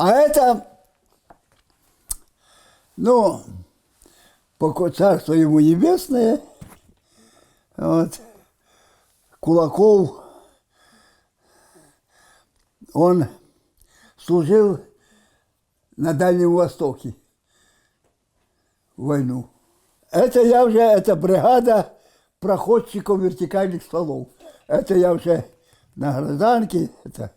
А это, ну, поко- царство ему небесное, вот, Кулаков, он служил на Дальнем Востоке войну. Это я уже, это бригада проходчиков вертикальных стволов. Это я уже на гражданке, это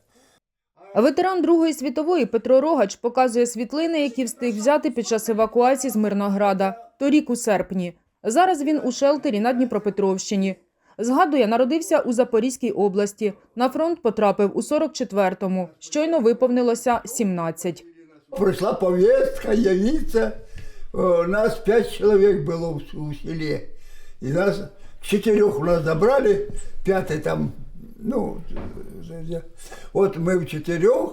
Ветеран Другої світової Петро Рогач показує світлини, які встиг взяти під час евакуації з Мирнограда, торік у серпні. Зараз він у шелтері на Дніпропетровщині. Згадує, народився у Запорізькій області. На фронт потрапив у 44-му. Щойно виповнилося 17. Пришла повестка явиться. Э, Нас пять человек было в в селе. И нас четырех у нас забрали, пятый там, ну, э, вот мы в четырех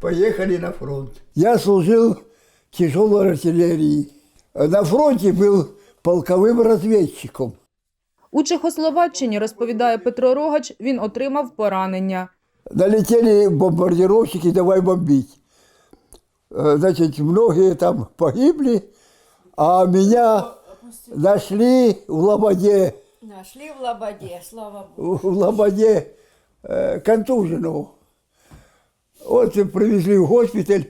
поехали на фронт. Я служил в тяжелой артиллерии. На фронте был полковым разведчиком. У Чехословаччині, розповідає Петро Рогач, він отримав поранення. Налетели бомбардировщики, давай бомбить. Э, Значит, многие там погибли, а меня нашли в Лободе, Нашли в Лободе, слава Богу. в Лободе э, контуженного. Вот и привезли в госпиталь.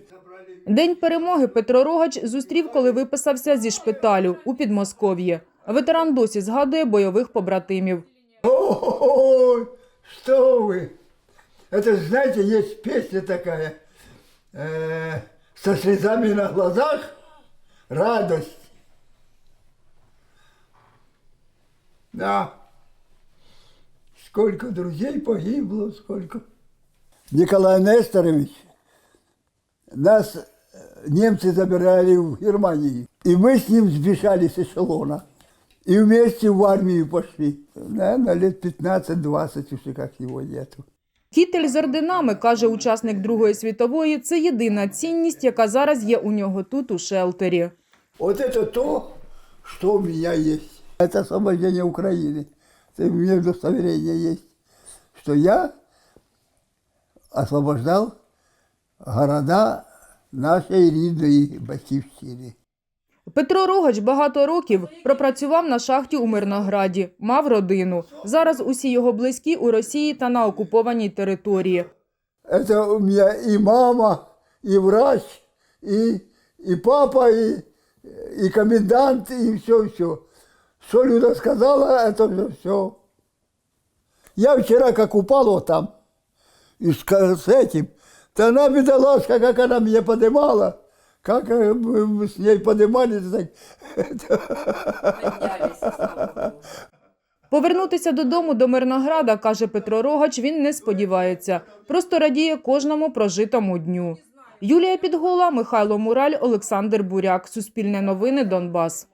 День перемоги Петро Рогач зустрів, коли виписався зі шпиталю у Підмосков'ї. Ветеран досі згадує бойових побратимів. Ой, что вы! Это, знаете, есть песня такая, э, со слезами на глазах, радость. Да. Сколько друзей погибло, сколько. Николай Несторович, нас э, немцы забирали в Германию. И мы с ним сбежали с эшелона. И вместе в армию пошли. Наверное, лет 15-20 уже как его нету. Кітель з орденами, каже учасник Другої світової, це єдина цінність, яка зараз є у нього тут, у шелтері. Вот это то, что у меня есть. Это освобождение Украины. Это у меня удостоверение есть, что я освобождал города нашей рідної батьківщини. Петро Рогач багато років пропрацював на шахті у Мирнограді, мав родину. Зараз усі його близькі у Росії та на окупованій території. Это у меня и мама, и врач, и, и папа, и, и комендант, и все-все. Что Люда сказала, это же все. Я вчера как упал вот там, и с, ка- с этим, то она, бедолагка, как она меня поднимала, как э, мы мы с ней поднимались, так, Поднялись, слава Богу. Повернутися додому до Мирнограда, каже Петро Рогач, він не сподівається. Просто радіє кожному прожитому дню. Юлія Підгола, Михайло Мураль, Олександр Буряк. Суспільне новини, Донбас.